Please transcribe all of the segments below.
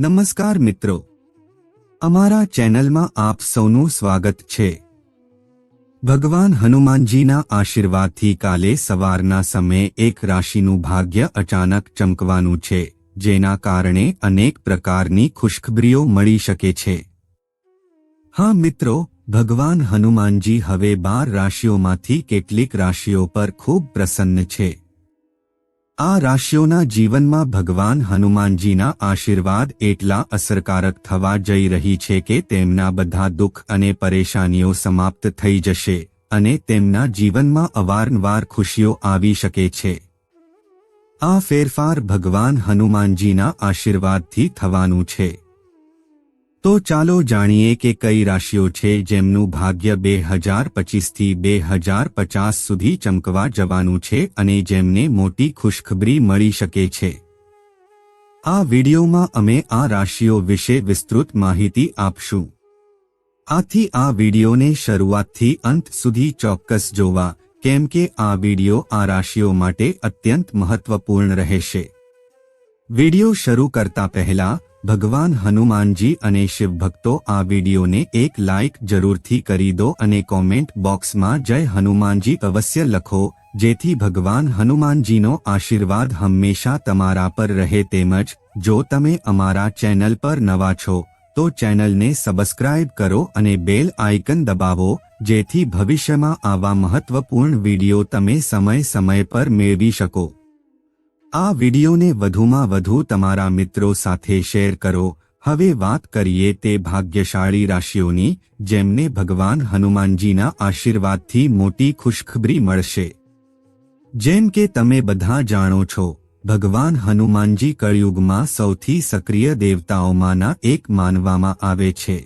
નમસ્કાર મિત્રો. અમારા ચેનલમાં આપ સૌનું સ્વાગત છે. ભગવાન હનુમાનજીના આશીર્વાદથી કાલે સવારના સમયે એક રાશિનું ભાગ્ય અચાનક ચમકવાનું છે, જેના કારણે અનેક પ્રકારની ખુશખબરીઓ મળી શકે છે. હા મિત્રો, ભગવાન હનુમાનજી હવે બાર રાશિઓમાંથી કેટલીક રાશિઓ પર ખૂબ પ્રસન્ન છે. આ રાશિઓના જીવનમાં ભગવાન હનુમાનજીના આશીર્વાદ એટલા અસરકારક થવા જઈ રહી છે કે તેમના બધા દુઃખ અને પરેશાનીઓ સમાપ્ત થઈ જશે અને તેમના જીવનમાં અવારનવાર ખુશીઓ આવી શકે છે. આ ફેરફાર ભગવાન હનુમાનજીના આશીર્વાદથી થવાનું છે. તો ચાલો જાણીએ કે કઈ રાશિઓ છે જેમનું ભાગ્ય બે હજાર પચીસથી બે હજાર પચાસ સુધી ચમકવા જવાનું છે અને જેમને મોટી ખુશખબરી મળી શકે છે. આ વિડીયોમાં અમે આ રાશિઓ વિશે વિસ્તૃત માહિતી આપશું. આથી આ વિડિયોને શરૂઆતથી અંત સુધી ચોક્કસ જોવા, કેમ કે આ વિડિયો આ રાશિઓ માટે અત્યંત મહત્વપૂર્ણ રહેશે. વિડિયો શરૂ કરતા પહેલા ભગવાન હનુમાનજી અને શિવભક્તો આ વિડીયોને એક લાઇક જરૂરથી કરી દો અને કોમેન્ટ બોક્સમાં જય હનુમાનજી અવશ્ય લખો, જેથી ભગવાન હનુમાનજીનો આશીર્વાદ હંમેશા તમારા પર રહે તેમજ, જો તમે અમારા ચેનલ પર નવા છો, તો ચેનલને સબસ્ક્રાઇબ કરો અને બેલ આઇકન દબાવો, જેથી ભવિષ્યમાં આવા મહત્વપૂર્ણ વીડિયો તમે સમય સમય પર મેળવી શકો. આ વિડીયોને વધુમાં વધુ તમારા મિત્રો સાથે શેર કરો. હવે વાત કરીએ તે ભાગ્યશાળી રાશિઓની, જેમને ભગવાન હનુમાનજીના આશીર્વાદથી મોટી ખુશખબરી મળશે. જેમ કે તમે બધા જાણો છો, ભગવાન હનુમાનજી કળયુગમાં સૌથી સક્રિય દેવતાઓમાંના એક માનવામાં આવે છે.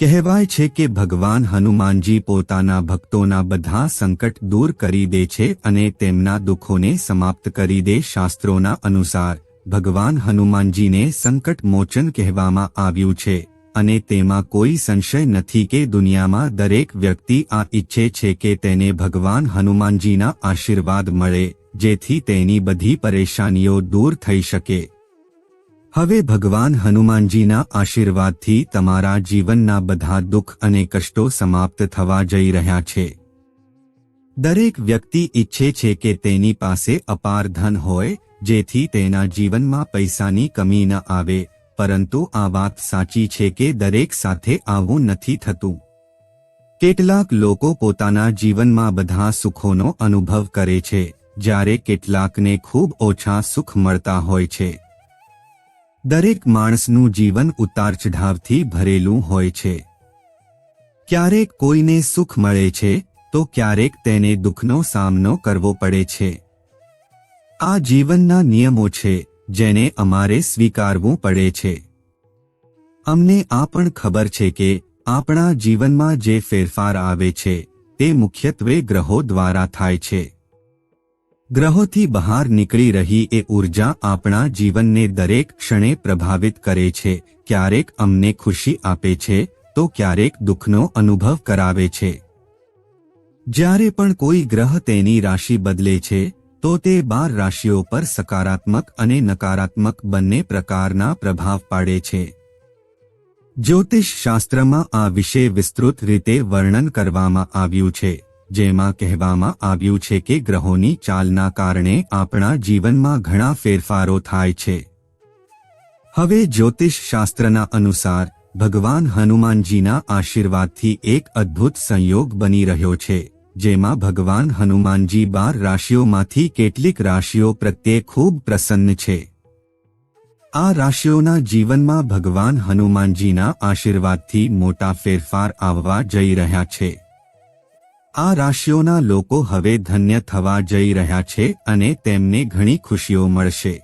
કહેવાય છે કે ભગવાન હનુમાનજી પોતાના ભક્તોના બધા સંકટ દૂર કરી દે છે અને તેમના દુઃખોને સમાપ્ત કરી દે શાસ્ત્રોના અનુસાર. ભગવાન હનુમાનજીને સંકટ મોચન કહેવામાં આવ્યું છે અને તેમાં કોઈ સંશય નથી કે દુનિયામાં દરેક વ્યક્તિ આ ઈચ્છે છે કે તેને ભગવાન હનુમાનજીના આશીર્વાદ મળે, જેથી તેની બધી પરેશાનીઓ દૂર થઈ શકે. હવે ભગવાન હનુમાનજીના આશીર્વાદથી તમારા જીવનના બધા દુઃખ અને કષ્ટો સમાપ્ત થવા જઈ રહ્યા છે. દરેક વ્યક્તિ ઈચ્છે છે કે તેની પાસે અપાર ધન હોય, જેથી તેના જીવનમાં પૈસાની કમી ન આવે, પરંતુ આ વાત સાચી છે કે દરેક સાથે આવું નથી થતું. કેટલાક લોકો પોતાના જીવનમાં બધા સુખોનો અનુભવ કરે છે, જ્યારે કેટલાકને ખૂબ ઓછા સુખ મળતા હોય છે. દરેક માણસનું જીવન ઉતાર ચઢાવથી ભરેલું હોય છે. ક્યારેક કોઈને સુખ મળે છે, તો ક્યારેક તેને દુઃખનો સામનો કરવો પડે છે. આ જીવનના નિયમો છે, જેને અમારે સ્વીકારવું પડે છે. અમને આ પણ ખબર છે કે, આપણા જીવનમાં જે ફેરફાર આવે છે, તે મુખ્યત્વે ગ્રહો દ્વારા થાય છે. ગ્રહોથી બહાર નીકળી રહી એ ઊર્જા આપણા જીવનને દરેક ક્ષણે પ્રભાવિત કરે છે. ક્યારેક અમને ખુશી આપે છે, તો ક્યારેક દુઃખનો અનુભવ કરાવે છે. જ્યારે પણ કોઈ ગ્રહ તેની રાશિ બદલે છે, તો તે બાર રાશિઓ પર સકારાત્મક અને નકારાત્મક બંને પ્રકારના પ્રભાવ પાડે છે. જ્યોતિષ શાસ્ત્રમાં આ વિશે વિસ્તૃત રીતે વર્ણન કરવામાં આવ્યું છે. જેમાં કહેવામાં આવ્યું છે કે ગ્રહોની ચાલના કારણે આપણા જીવનમાં ઘણા ફેરફારો થાય છે. હવે જ્યોતિષ શાસ્ત્રના અનુસાર, ભગવાન હનુમાનજીના આશીર્વાદથી એક અદ્ભુત સંયોગ બની રહ્યો છે, જેમાં ભગવાન હનુમાનજી બાર રાશિઓમાંથી કેટલીક રાશિઓ પ્રત્યે ખૂબ પ્રસન્ન છે. આ રાશિઓના જીવનમાં ભગવાન હનુમાનજીના આશીર્વાદથી મોટા ફેરફાર આવવા જઈ રહ્યા છે. આ રાશિઓના લોકો હવે ધન્ય થવા જઈ રહ્યા છે અને તેમને ઘણી ખુશીઓ મળશે.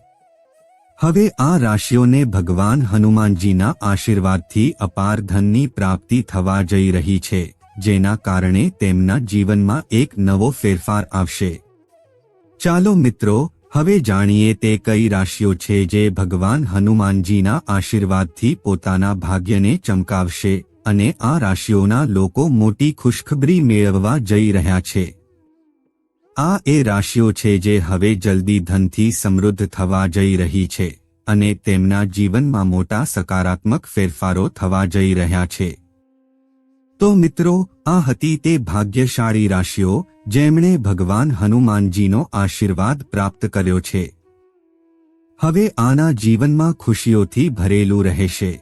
હવે આ રાશિઓને ભગવાન હનુમાનજીના આશીર્વાદથી અપાર ધનની પ્રાપ્તિ થવા જઈ રહી છે, જેના કારણે તેમના જીવનમાં એક નવો ફેરફાર આવશે. ચાલો મિત્રો, હવે જાણીએ તે કઈ રાશિઓ છે જે ભગવાન હનુમાનજીના આશીર્વાદથી પોતાના ભાગ્યને ચમકાવશે. અને આ રાશિઓના લોકો મોટી ખુશખબરી મેળવવા જઈ રહ્યા છે. આ એ રાશિઓ છે જે હવે જલ્દી ધનથી સમૃદ્ધ થવા જઈ રહી છે અને તેમના જીવનમાં મોટા સકારાત્મક ફેરફારો થવા જઈ રહ્યા છે. તો મિત્રો, આ હતી તે ભાગ્યશાળી રાશિઓ જેમણે ભગવાન હનુમાનજીનો આશીર્વાદ પ્રાપ્ત કર્યો છે. હવે આના જીવનમાં ખુશીઓથી ભરેલું રહેશે.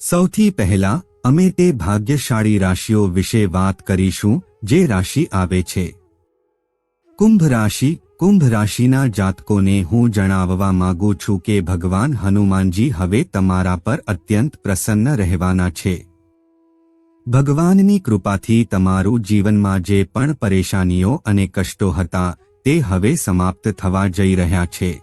સૌથી પહેલા અમે તે ભાગ્યશાળી રાશિઓ વિશે વાત કરીશું, જે રાશિ આવે છે. કુંભ રાશિ, કુંભ રાશિના જાતકોને હું જણાવવા માંગુ છું કે ભગવાન હનુમાનજી હવે તમારા પર અત્યંત પ્રસન્ન રહેવાના છે. ભગવાનની કૃપાથી તમારું જીવનમાં જે પણ પરેશાનીઓ અને કષ્ટો હતા, તે હવે સમાપ્ત થવા જઈ રહ્યા છે.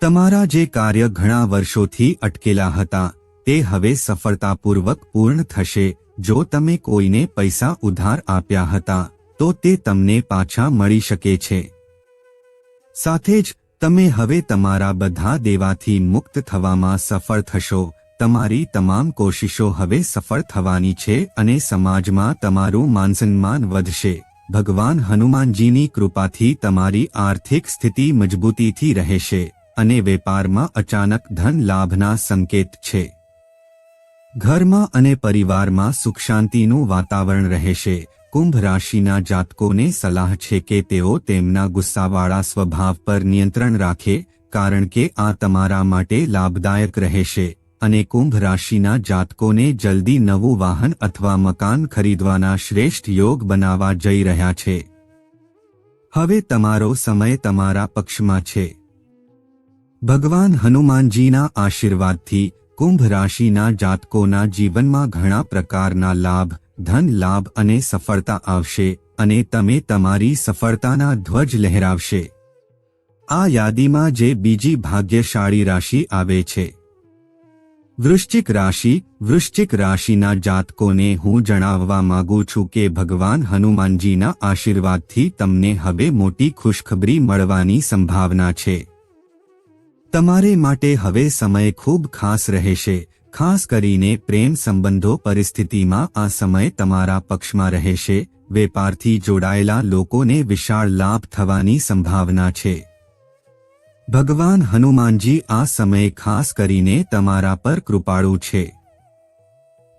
તમારા જે કાર્ય ઘણા વર્ષોથી અટકેલા હતા તે હવે સફળતાપૂર્વક પૂર્ણ થશે. જો તમે કોઈને પૈસા ઉધાર આપ્યા હતા, તો તે તમને પાછા મળી શકે છે. સાથે જ, તમે હવે તમારા બધા દેવાથી મુક્ત થવામાં સફળ થશો. તમારી તમામ કોશિશો હવે સફળ થવાની છે અને સમાજમાં તમારું માનસન્માન વધશે. ભગવાન હનુમાનજીની કૃપાથી તમારી આર્થિક સ્થિતિ મજબૂતીથી રહેશે અને વેપારમાં અચાનક ધન લાભના સંકેત છે. ઘરમાં અને પરિવારમાં સુખ શાંતિનું વાતાવરણ રહેશે. કુંભ રાશિના જાતકોને સલાહ છે કે તેઓ તેમના ગુસ્સાવાળા સ્વભાવ પર નિયંત્રણ રાખે, કારણ કે આ તમારા માટે લાભદાયક રહેશે. અને કુંભ રાશિના જાતકોને જલ્દી નવું વાહન અથવા મકાન ખરીદવાના શ્રેષ્ઠ યોગ બનાવવા જઈ રહ્યા છે. હવે તમારો સમય તમારા પક્ષમાં છે. ભગવાન હનુમાનજીના આશીર્વાદથી કુંભ રાશિના જાતકોના જીવનમાં ઘણા પ્રકારના લાભ, ધન લાભ અને સફળતા આવશે અને તમે તમારી સફળતાના ધ્વજ લહેરાવશે. આ યાદીમાં જે બીજી ભાગ્યશાળી રાશિ આવે છે. વૃશ્ચિક રાશિ, વૃશ્ચિક રાશિના જાતકોને હું જણાવવા માંગુ છું કે ભગવાન હનુમાનજીના આશીર્વાદથી તમને હવે મોટી ખુશખબરી મળવાની સંભાવના છે. તમારે માટે હવે સમય ખૂબ ખાસ રહેશે, ખાસ કરીને પ્રેમ સંબંધો પરિસ્થિતિમાં આ સમય તમારા પક્ષમાં રહેશે, વેપારથી જોડાયેલા લોકોને વિશાળ લાભ થવાની સંભાવના છે. ભગવાન હનુમાનજી આ સમયે ખાસ કરીને તમારા પર કૃપાળુ છે.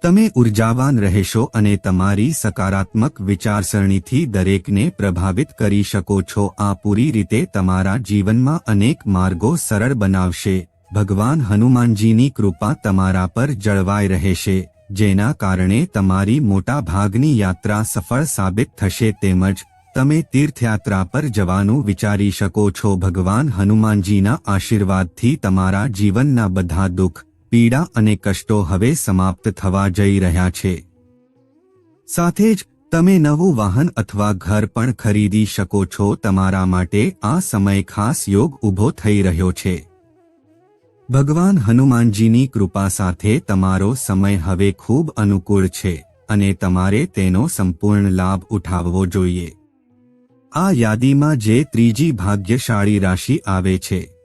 તમે ઉર્જાવાન રહેશો અને તમારી સકારાત્મક વિચારસરણીથી દરેકને પ્રભાવિત કરી શકો છો. આ પૂરી રીતે તમારા જીવનમાં અનેક માર્ગો સરળ બનાવશે. ભગવાન હનુમાનજીની કૃપા તમારા પર જળવાઈ રહેશે, જેના કારણે તમારી મોટા ભાગની યાત્રા સફળ સાબિત થશે. તેમજ તમે તીર્થયાત્રા પર જવાનું વિચારી શકો છો. ભગવાન હનુમાનજીના આશીર્વાદથી તમારા જીવનના બધા દુઃખ પીડા અને કષ્ટો હવે સમાપ્ત થવા જઈ રહ્યા છે. સાથે જ, તમે નવું વાહન અથવા ઘર પણ ખરીદી શકો છો. તમારા માટે આ સમય ખાસ યોગ ઊભો થઈ રહ્યો છે. ભગવાન હનુમાનજીની કૃપા સાથે તમારો સમય હવે ખૂબ અનુકૂળ છે અને તમારે તેનો સંપૂર્ણ લાભ ઉઠાવવો જોઈએ. આ યાદીમાં જે ત્રીજી ભાગ્યશાળી રાશિ આવે છે.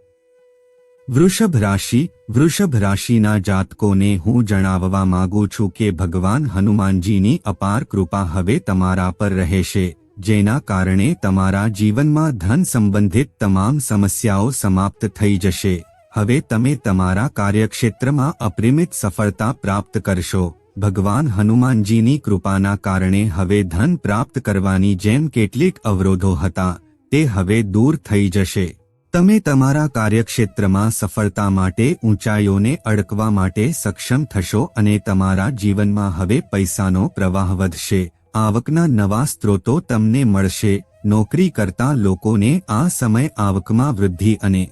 વૃષભ રાશિ, વૃષભ રાશિના જાતકોને હું જણાવવા માંગુ છું કે ભગવાન હનુમાનજીની અપાર કૃપા હવે તમારા પર રહેશે, જેના કારણે તમારા જીવનમાં ધન સંબંધિત તમામ સમસ્યાઓ સમાપ્ત થઈ જશે. હવે તમે તમારા કાર્યક્ષેત્રમાં અપરિમિત સફળતા પ્રાપ્ત કરશો. ભગવાન હનુમાનજીની કૃપાના કારણે હવે ધન પ્રાપ્ત કરવાની જેમ કેટલીક અવરોધો હતા, તે હવે દૂર થઈ જશે. તમે તમારા કાર્યક્ષેત્રમાં સફળતા માટે ઊંચાઈઓને અડકવા માટે સક્ષમ થશો અને તમારા જીવનમાં હવે પૈસાનો પ્રવાહ વધશે. આવકના નવા સ્ત્રોતો તમને મળશે. નોકરી કરતા લોકોને આ સમય આવકમાં વૃદ્ધિ અને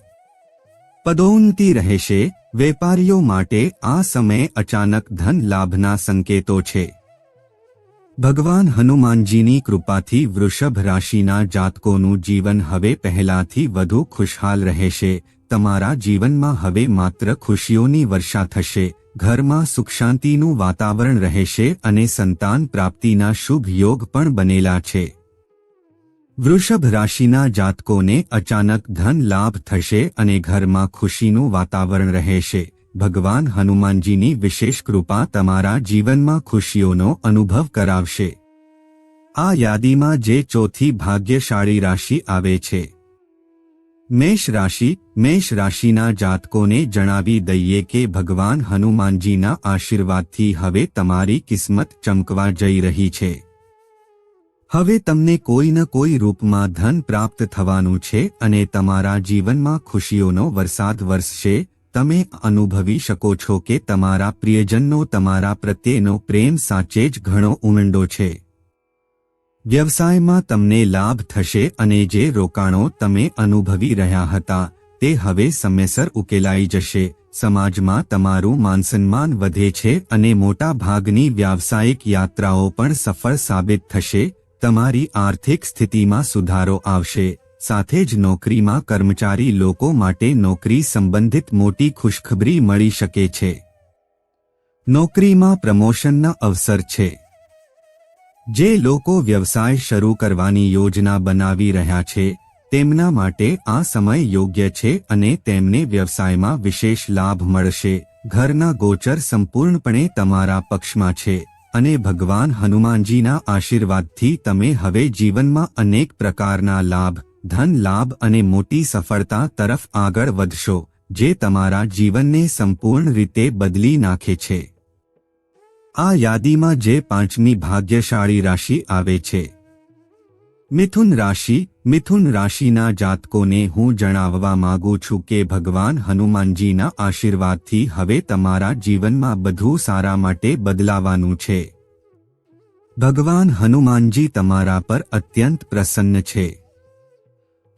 પદોન્નતિ રહેશે. વેપારીઓ માટે આ સમય અચાનક ધન લાભના સંકેતો છે. ભગવાન હનુમાનજીની કૃપાથી વૃષભ રાશિના જાતકોનું જીવન હવે પહેલાથી વધુ ખુશહાલ રહેશે. તમારા જીવનમાં હવે માત્ર ખુશીઓની વર્ષા થશે. ઘરમાં સુખ શાંતિનું વાતાવરણ રહેશે અને સંતાન પ્રાપ્તિના શુભ યોગ પણ બનેલા છે. વૃષભ રાશિના જાતકોને અચાનક ધન લાભ થશે અને ઘરમાં ખુશીનું વાતાવરણ રહેશે. ભગવાન હનુમાનજીની વિશેષ કૃપા તમારા જીવનમાં ખુશીઓનો અનુભવ કરાવશે. આ યાદીમાં જે ચોથી ભાગ્યશાળી રાશિ આવે છે. મેષ રાશિ, મેષ રાશિના જાતકોને જણાવી દઈએ કે ભગવાન હનુમાનજીના આશીર્વાદથી હવે તમારી કિસ્મત ચમકવા જઈ રહી છે. હવે તમને કોઈ ન કોઈ રૂપમાં ધન પ્રાપ્ત થવાનું છે અને તમારા જીવનમાં ખુશીઓનો વરસાદ વરસશે તમે અનુભવી શકો છો કે તમારા પ્રિયજનનો તમારા પ્રત્યેનો પ્રેમ સાચે જ ઘણો ઊંડો છે. વ્યવસાયમાં તમને લાભ થશે અને જે રોકાણો તમે અનુભવી રહ્યા હતા, તે હવે સમયસર ઉકેલાઈ જશે. સમાજમાં તમારું માનસન્માન વધે છે અને મોટા ભાગની વ્યાવસાયિક યાત્રાઓ પણ સફળ સાબિત થશે. તમારી આર્થિક સ્થિતિમાં સુધારો આવશે. સાથે જ નોકરીમાં કર્મચારી લોકો માટે નોકરી સંબંધિત મોટી ખુશખબરી મળી શકે છે. નોકરીમાં પ્રમોશનના અવસર છે. જે લોકો વ્યવસાય શરૂ કરવાની યોજના બનાવી રહ્યા છે, તેમના માટે આ સમય યોગ્ય છે અને તેમને વ્યવસાયમાં વિશેષ લાભ મળશે. ઘરના ગોચર સંપૂર્ણપણે તમારા પક્ષમાં છે અને ભગવાન હનુમાનજીના આશીર્વાદથી તમે હવે જીવનમાં અનેક પ્રકારના લાભ ધન, લાભ અને મોટી સફળતા તરફ આગળ વધશો, જે તમારા જીવનને સંપૂર્ણ રીતે બદલી નાખે છે. આ યાદીમાં જે પાંચમી ભાગ્યશાળી રાશિ આવે છે. મિથુન રાશિ, મિથુન રાશિના જાતકોને હું જણાવવા માંગુ છું કે ભગવાન હનુમાનજીના આશીર્વાદથી હવે તમારા જીવનમાં બધું સારા માટે બદલાવાનું છે. ભગવાન હનુમાનજી તમારા પર અત્યંત પ્રસન્ન છે.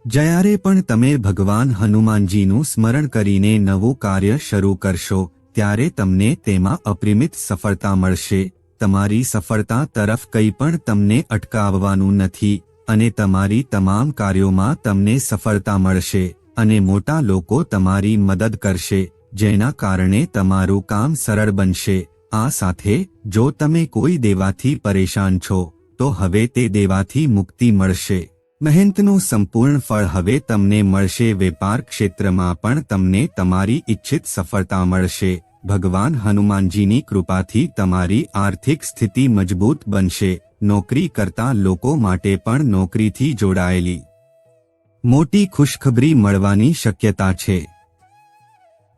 જ્યારે પણ તમે ભગવાન હનુમાનજીનું સ્મરણ કરીને નવું કાર્ય શરૂ કરશો, ત્યારે તમને તેમાં અપરિમિત સફળતા મળશે. તમારી સફળતા તરફ કંઈ પણ તમને અટકાવવાનું નથી અને તમારી તમામ કાર્યોમાં તમને સફળતા મળશે અને મોટા લોકો તમારી મદદ કરશે, જેના કારણે તમારું કામ સરળ બનશે. આ સાથે, જો તમે કોઈ દેવાથી પરેશાન છો, તો હવે તે દેવાથી મુક્તિ મળશે. મહેનતનું સંપૂર્ણ ફળ હવે તમને મળશે, વેપાર ક્ષેત્રમાં પણ તમને તમારી ઇચ્છિત સફળતા મળશે. ભગવાન હનુમાનજીની કૃપાથી તમારી આર્થિક સ્થિતિ મજબૂત બનશે. નોકરી કરતા લોકો માટે પણ નોકરીથી જોડાયેલી. મોટી ખુશખબરી મળવાની શક્યતા છે.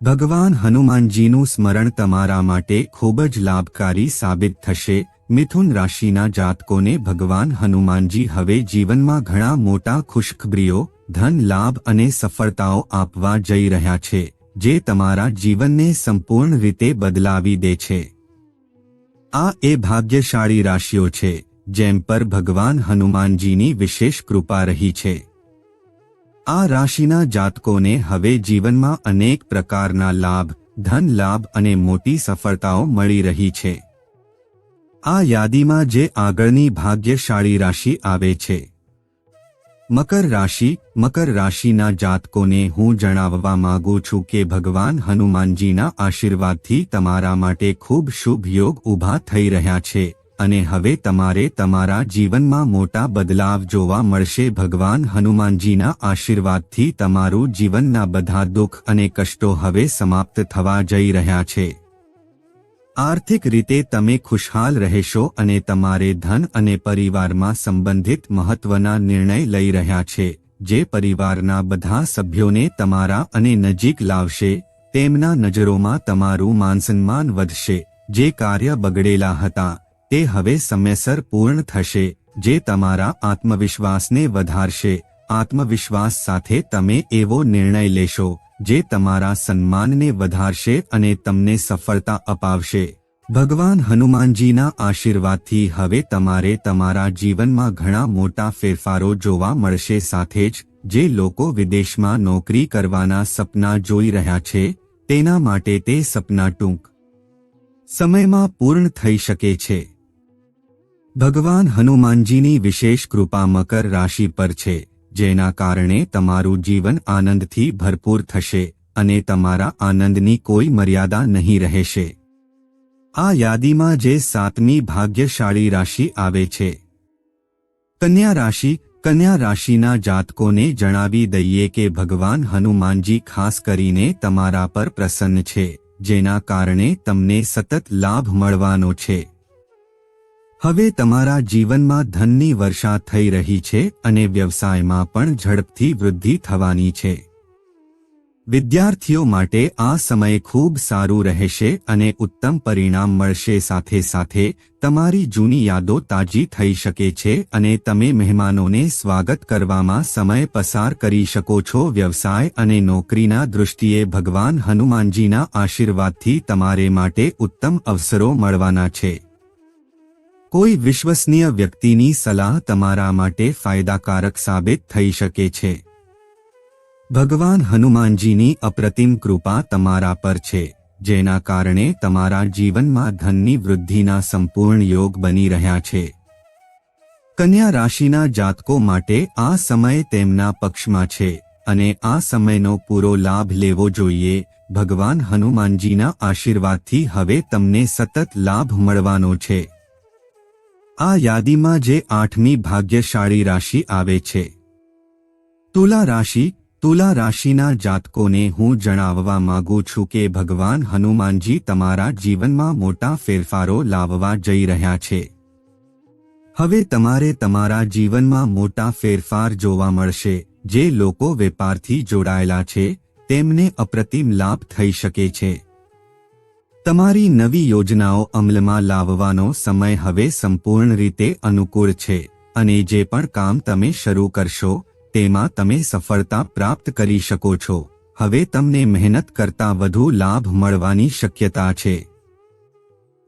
ભગવાન હનુમાનજીનું સ્મરણ તમારા માટે ખૂબ જ લાભકારી સાબિત થશે. મિથુન રાશિના જાતકોને ભગવાન હનુમાનજી હવે જીવનમાં ઘણા મોટા ખુશખબરીઓ, ધન લાભ અને સફળતાઓ આપવા જઈ રહ્યા છે, જે તમારા જીવનને સંપૂર્ણ રીતે બદલાવી દે છે. આ એ ભાગ્યશાળી રાશિઓ છે, જેમ પર ભગવાન હનુમાનજીની વિશેષ કૃપા રહી છે. આ રાશિના જાતકોને હવે જીવનમાં અનેક પ્રકારના લાભ, ધન લાભ અને મોટી સફળતાઓ મળી રહી છે. આ યાદીમાં જે આગળની ભાગ્યશાળી રાશિ આવે છે. મકર રાશિ, મકર રાશિના જાતકોને હું જણાવવા માંગુ છું કે ભગવાન હનુમાનજીના આશીર્વાદથી તમારા માટે ખૂબ શુભ યોગ ઊભા થઈ રહ્યા છે અને હવે તમારે તમારા જીવનમાં મોટા બદલાવ જોવા મળશે. ભગવાન હનુમાનજીના આશીર્વાદથી તમારું જીવનના બધા દુઃખ અને કષ્ટો હવે સમાપ્ત થવા જઈ રહ્યા છે. આર્થિક રીતે તમે ખુશહાલ રહેશો અને તમારે ધન અને પરિવારમાં સંબંધિત મહત્વના નિર્ણય લઈ રહ્યા છે, જે પરિવારના બધા સભ્યોને તમારા અને નજીક લાવશે, તેમના નજરોમાં તમારું માનસન્માન વધશે, જે કાર્ય બગડેલા હતા, તે હવે સમયસર પૂર્ણ થશે, જે તમારા આત્મવિશ્વાસને વધારશે, આત્મવિશ્વાસ સાથે તમે એવો નિર્ણય લેશો. જે તમારા સન્માનને વધારશે અને તમને સફળતા અપાવશે. ભગવાન હનુમાનજીના આશીર્વાદથી હવે તમારે તમારા જીવનમાં ઘણા મોટા ફેરફારો જોવા મળશે સાથે જ, જે લોકો વિદેશમાં નોકરી કરવાના સપના જોઈ રહ્યા છે, તેના માટે તે સપના ટૂંક સમયમાં પૂર્ણ થઈ શકે છે. ભગવાન હનુમાનજીની વિશેષ કૃપા મકર રાશિ પર છે. જેના કારણે તમારું જીવન આનંદથી ભરપૂર થશે અને તમારા આનંદની કોઈ મર્યાદા નહીં રહેશે. આ યાદીમાં જે સાતમી ભાગ્યશાળી રાશિ આવે છે. કન્યા રાશિ, કન્યા રાશિના જાતકોને જણાવી દઈએ કે ભગવાન હનુમાનજી ખાસ કરીને તમારા પર પ્રસન્ન છે, જેના કારણે તમને સતત લાભ મળવાનો છે. હવે તમારા જીવનમાં ધનની વર્ષા થઈ રહી છે અને વ્યવસાયમાં પણ ઝડપથી વૃદ્ધિ થવાની છે. વિદ્યાર્થીઓ માટે આ સમય ખૂબ સારું રહેશે અને ઉત્તમ પરિણામ મળશે સાથે સાથે તમારી જૂની યાદો તાજી થઈ શકે છે અને તમે મહેમાનોને સ્વાગત કરવામાં સમય પસાર કરી શકો છો. વ્યવસાય અને નોકરીના દૃષ્ટિએ ભગવાન હનુમાનજીના આશીર્વાદથી તમારે માટે ઉત્તમ અવસરો મળવાના છે. કોઈ વિશ્વસનીય વ્યક્તિની સલાહ તમારા માટે ફાયદાકારક સાબિત થઈ શકે છે. ભગવાન હનુમાનજીની અપ્રતિમ કૃપા તમારા પર છે, જેના કારણે તમારા જીવનમાં ધનની વૃદ્ધિના સંપૂર્ણ યોગ બની રહ્યા છે. કન્યા રાશિના જાતકો માટે આ સમય તેમના પક્ષમાં છે, અને આ સમયનો પૂરો લાભ લેવો જોઈએ, ભગવાન હનુમાનજીના આશીર્વાદથી હવે તમને સતત લાભ મળવાનો છે. આ યાદીમાં જે આઠમી ભાગ્યશાળી રાશિ આવે છે. તુલા રાશિ, તુલા રાશિના જાતકોને હું જણાવવા માંગુ છું કે ભગવાન હનુમાનજી તમારા જીવનમાં મોટા ફેરફારો લાવવા જઈ રહ્યા છે. હવે તમારે તમારા જીવનમાં મોટા ફેરફાર જોવા મળશે. જે લોકો વેપારથી જોડાયેલા છે, તેમને અપ્રતિમ લાભ થઈ શકે છે. તમારી નવી યોજનાઓ અમલમાં લાવવાનો સમય હવે સંપૂર્ણ રીતે અનુકૂળ છે અને જે પણ કામ તમે શરૂ કરશો, તેમાં તમે સફળતા પ્રાપ્ત કરી શકો છો. હવે તમને મહેનત કરતા વધુ લાભ મળવાની શક્યતા છે.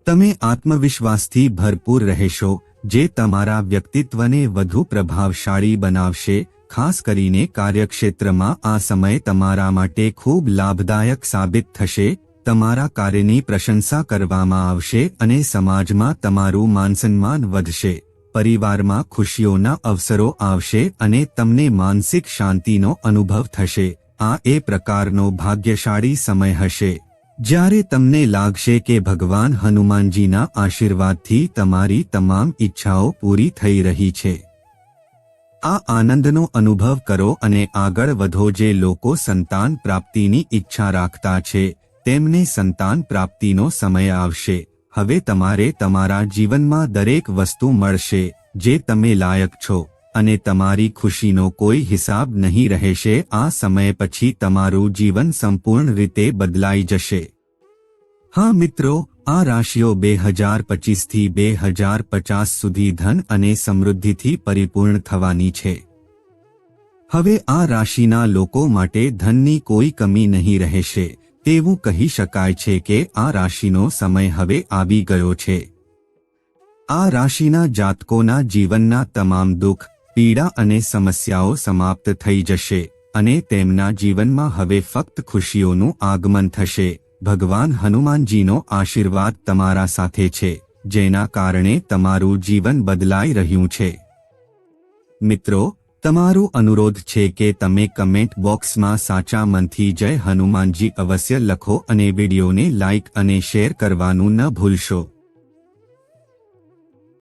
તમે આત્મવિશ્વાસથી ભરપૂર રહેશો, જે તમારા વ્યક્તિત્વને વધુ પ્રભાવશાળી બનાવશે, ખાસ કરીને કાર્યક્ષેત્રમાં આ સમય તમારા માટે ખૂબ લાભદાયક સાબિત થશે તમારા કાર્યની પ્રશંસા કરવામાં આવશે અને સમાજમાં તમારું માનસન્માન વધશે. પરિવારમાં ખુશીઓના અવસરો આવશે અને તમને માનસિક શાંતિનો અનુભવ થશે. આ એ પ્રકારનો ભાગ્યશાળી સમય હશે. જ્યારે તમને લાગશે કે ભગવાન હનુમાનજીના આશીર્વાદથી તમારી તમામ ઈચ્છાઓ પૂરી થઈ રહી છે. આ આનંદનો અનુભવ કરો અને આગળ વધો જે લોકો સંતાન પ્રાપ્તિની ઈચ્છા રાખતા છે. તેમને સંતાન પ્રાપ્તિનો સમય આવશે. હવે તમારે તમારા જીવનમાં દરેક વસ્તુ મળશે, જે તમે લાયક છો, અને તમારી ખુશીનો કોઈ હિસાબ નહીં રહેશે. આ સમય પછી તમારું જીવન સંપૂર્ણ રીતે બદલાઈ જશે. હા મિત્રો, આ રાશિઓ બે હજાર પચીસથી બે હજાર પચાસ સુધી ધન અને સમૃદ્ધિથી પરિપૂર્ણ થવાની છે. હવે આ રાશિના લોકો માટે ધનની કોઈ કમી નહીં રહેશે. તેવું કહી શકાય છે કે આ રાશિનો સમય હવે આવી ગયો છે. આ રાશિના જાતકોના જીવનના તમામ દુઃખ, પીડા અને સમસ્યાઓ સમાપ્ત થઈ જશે અને તેમના જીવનમાં હવે ફક્ત ખુશીઓનું આગમન થશે. ભગવાન હનુમાનજીનો આશીર્વાદ તમારા સાથે છે, જેના કારણે તમારું જીવન બદલાઈ રહ્યું છે. મિત્રો તમારો અનુરોધ છે કે તમે કમેન્ટ બોક્સમાં સાચા મનથી જય હનુમાનજી અવશ્ય લખો અને વિડીયોને લાઇક અને શેર કરવાનું ન ભૂલશો.